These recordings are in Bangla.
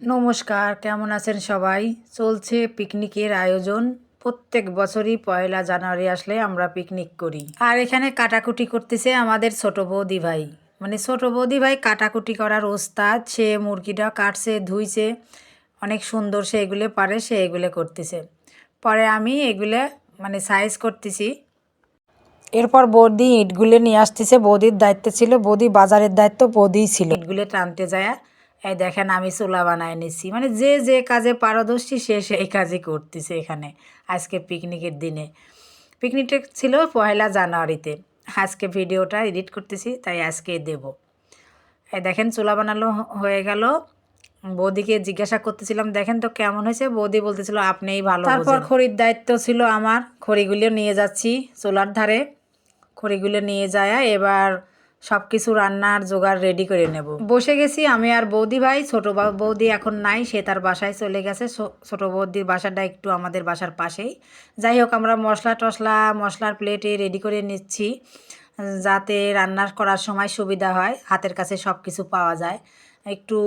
নমস্কার, কেমন আছেন সবাই? চলছে পিকনিকের আয়োজন। প্রত্যেক বছরই পয়লা জানুয়ারি আসলে আমরা পিকনিক করি। আর এখানে কাটাকুটি করতেছে আমাদের ছোট বৌদি ভাই। মানে ছোট বৌদি ভাই কাটাকুটি করার ওস্তাদ, সে মুরগিটা কাটছে, ধুইছে, অনেক সুন্দর সে এগুলো পারে, সে এগুলো করতেছে। পরে আমি এগুলো মানে সাইজ করতেছি। এরপর বৌদি ইটগুলো নিয়ে আসতেছে। বৌদির দায়িত্ব ছিল, বৌদি বাজারের দায়িত্ব, বৌদিই ছিল। ইটগুলো টানতে যায়। এই দেখেন আমি চুলা বানায় নিচ্ছি মানে যে যে কাজে পারদর্শী সে সেই কাজই করতেছে এখানে, আজকে পিকনিকের দিনে। পিকনিকটা ছিল পয়লা জানুয়ারিতে। আজকে ভিডিওটা এডিট করতেছি, তাই আজকে দেব। এই দেখেন চুলা বানানো হয়ে গেল। বৌদিকে জিজ্ঞাসা করতেছিলাম, দেখেন তো কেমন হয়েছে? বৌদি বলতেছিল, আপনিই ভালো তারপর খড়ির দায়িত্ব ছিল আমার। খড়িগুলো নিয়ে যাচ্ছি চুলার ধারে। খড়িগুলো নিয়ে যায় এবার সব কিছু রান্নার জোগাড় রেডি করে নেব। বসে গেছি আমি আর বৌদি ভাই, ছোট বৌদি এখন নাই, সে তার বাসায় চলে গেছে। ছোট বৌদির বাসাটা একটু আমাদের বাসার পাশেই। যাই হোক, আমরা মশলা টশলা মশলার প্লেটে রেডি করে নিচ্ছি, যাতে রান্না করার সময় সুবিধা হয়, হাতের কাছে সব কিছু পাওয়া যায়। একটু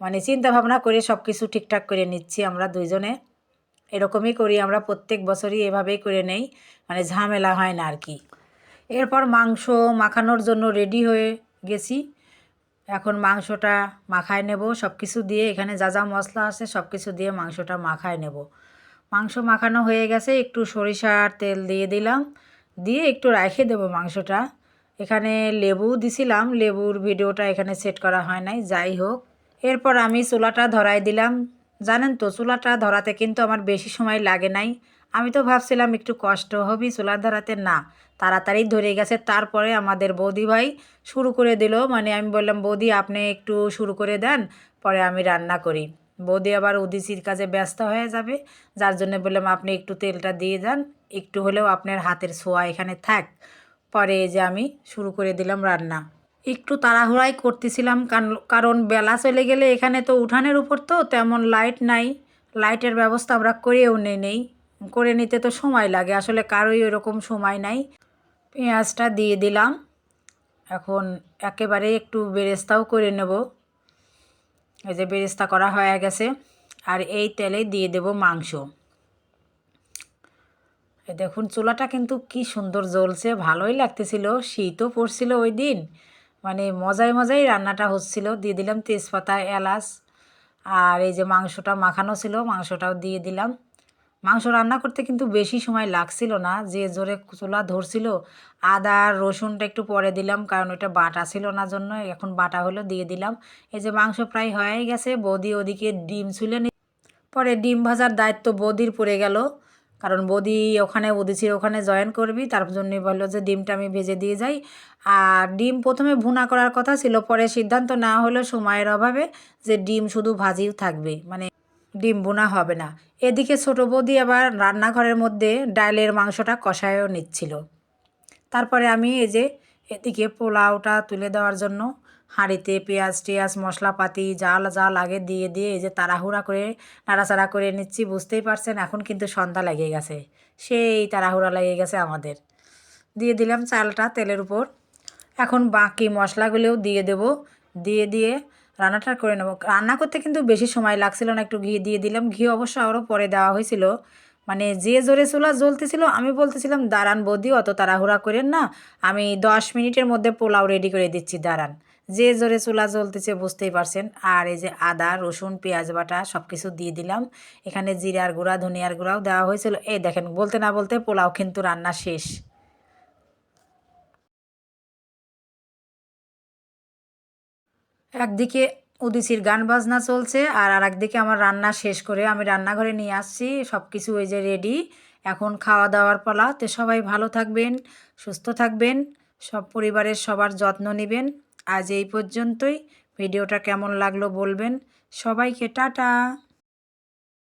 মানে চিন্তা ভাবনা করে সব কিছু ঠিকঠাক করে নিচ্ছি আমরা দুইজনে। এরকমই করি আমরা প্রত্যেক বছরই এভাবেই করে নেই মানে ঝামেলা হয় না আর কি। এরপর মাংস মাখানোর জন্য রেডি হয়ে গেছি। এখন মাংসটা মাখায় নেব সব কিছু দিয়ে এখানে যা যা মশলা আছে সব কিছু দিয়ে মাংসটা মাখায় নেব। মাংস মাখানো হয়ে গেছে, একটু সরিষার তেল দিয়ে দিলাম, দিয়ে একটু রেখে দেবো মাংসটা। এখানে লেবু দিছিলাম, লেবুর ভিডিওটা এখানে সেট করা হয় নাই, যাই হোক। এরপর আমি চুলাটা ধরাই দিলাম। জানেন তো, চুলাটা ধরাতে কিন্তু আমার বেশি সময় লাগে নাই। আমি তো ভাবছিলাম একটু কষ্ট হবে চুলা ধরাতে না, তাড়াতাড়ি ধরে গেছে। তারপরে আমাদের বৌদি ভাই শুরু করে দিল মানে আমি বললাম, বৌদি আপনি একটু শুরু করে দেন, পরে আমি রান্না করি। বৌদি আবার উদিসির কাজে ব্যস্ত হয়ে যাবে, যার জন্য বললাম, আপনি একটু তেলটা দিয়ে যান, একটু হলেও আপনার হাতের ছোঁয়া এখানে থাক। পরে এই যে আমি শুরু করে দিলাম রান্না। একটু তাড়াহুড়াই করতেছিলাম কারণ বেলা চলে গেলে এখানে তো উঠানের উপর তো তেমন লাইট নাই। লাইটের ব্যবস্থা আমরা করেও নেই। করে নিতে তো সময় লাগে, আসলে কারোই ওরকম সময় নাই। পেঁয়াজটা দিয়ে দিলাম, এখন একেবারে একটু বেরেস্তাও করে নেব। এই যে বেরেস্তা করা হয়ে গেছে, আর এই তেলে দিয়ে দেব মাংস। দেখুন, চুলাটা কিন্তু কি সুন্দর জ্বলছে, ভালোই লাগতেছিল, শীতও পড়ছিল ওই দিন। মানে মজায় মজাই রান্নাটা হচ্ছিল, দিয়ে দিলাম তেজপাতা, এলাচ, আর এই যে মাংসটা মাখানো ছিল, মাংসটাও দিয়ে দিলাম। মাংস রান্না করতে কিন্তু বেশি সময় লাগছিল না, যে জোরে চুলা ধরছিল। আদা, রসুনটা একটু পরে দিলাম, কারণ ওটা বাটা ছিল না জন্য, এখন বাটা হলো দিয়ে দিলাম। এই যে মাংস প্রায় হয়ে গেছে, বৌদি ওদিকে ডিম ছুলে পরে ডিম ভাজার দায়িত্ব বৌদির পড়ে গেল, কারণ বৌদি ওখানে, উদিচির ওখানে জয়েন করবি, তার জন্য বলল যে ডিমটা আমি ভেজে দিয়ে যাই। আর ডিম প্রথমে ভুনা করার কথা ছিল, পরে সিদ্ধান্ত না হলো সময়ের অভাবে যে ডিম শুধু ভাজিও থাকবে। মানে ডিম বোনা হবে না। এদিকে ছোটো বৌদি আবার রান্নাঘরের মধ্যে ডালের মাংসটা কষায়ও নিচ্ছিল। তারপরে আমি এই যে এদিকে পোলাওটা তুলে দেওয়ার জন্য হাঁড়িতে পেঁয়াজ টেয়াজ, মশলাপাতি যা যা লাগে দিয়ে দিয়ে এই যে তাড়াহুড়া করে নাড়াচাড়া করে নিচ্ছি, বুঝতেই পারছেন এখন কিন্তু সন্ধ্যা লেগে গেছে। সেই তাড়াহুড়া লেগে গেছে আমাদের। দিয়ে দিলাম চালটা তেলের উপর। এখন বাকি মশলাগুলোও দিয়ে দেব। দিয়ে দিয়ে রান্নাটা করে নেব। রান্না করতে কিন্তু বেশি সময় লাগছিল না, একটু ঘি দিয়ে দিলাম। ঘি অবশ্য আরও পরে দেওয়া হয়েছিল। মানে যে জোরে চুলা জ্বলতেছিল, আমি বলতেছিলাম, দাঁড়ান বৌদি, অত তাড়াহুড়া করেন না। আমি দশ মিনিটের মধ্যে পোলাও রেডি করে দিচ্ছি, দাঁড়ান। যে জোরে চুলা জ্বলতেছে বুঝতেই পারছেন। আর এই যে আদা, রসুন, পেঁয়াজ বাটা সব কিছু দিয়ে দিলাম। এখানে জিরার গুঁড়া, ধনিয়ার গুঁড়াও দেওয়া হয়েছিল। এই দেখেন, বলতে না বলতে পোলাও কিন্তু রান্না শেষ। একদিকে উদিসির গান বাজনা চলছে আর আর একদিকে আমার রান্না শেষ করে আমি রান্নাঘরে নিয়ে আসছি। সব কিছু ওই যে রেডি এখন খাওয়া দাওয়ার পালা। তো সবাই ভালো থাকবেন, সুস্থ থাকবেন, সব পরিবারের সবার যত্ন নেবেন। আজ এই পর্যন্তই। ভিডিওটা কেমন লাগল বলবেন। সবাইকে টাটা।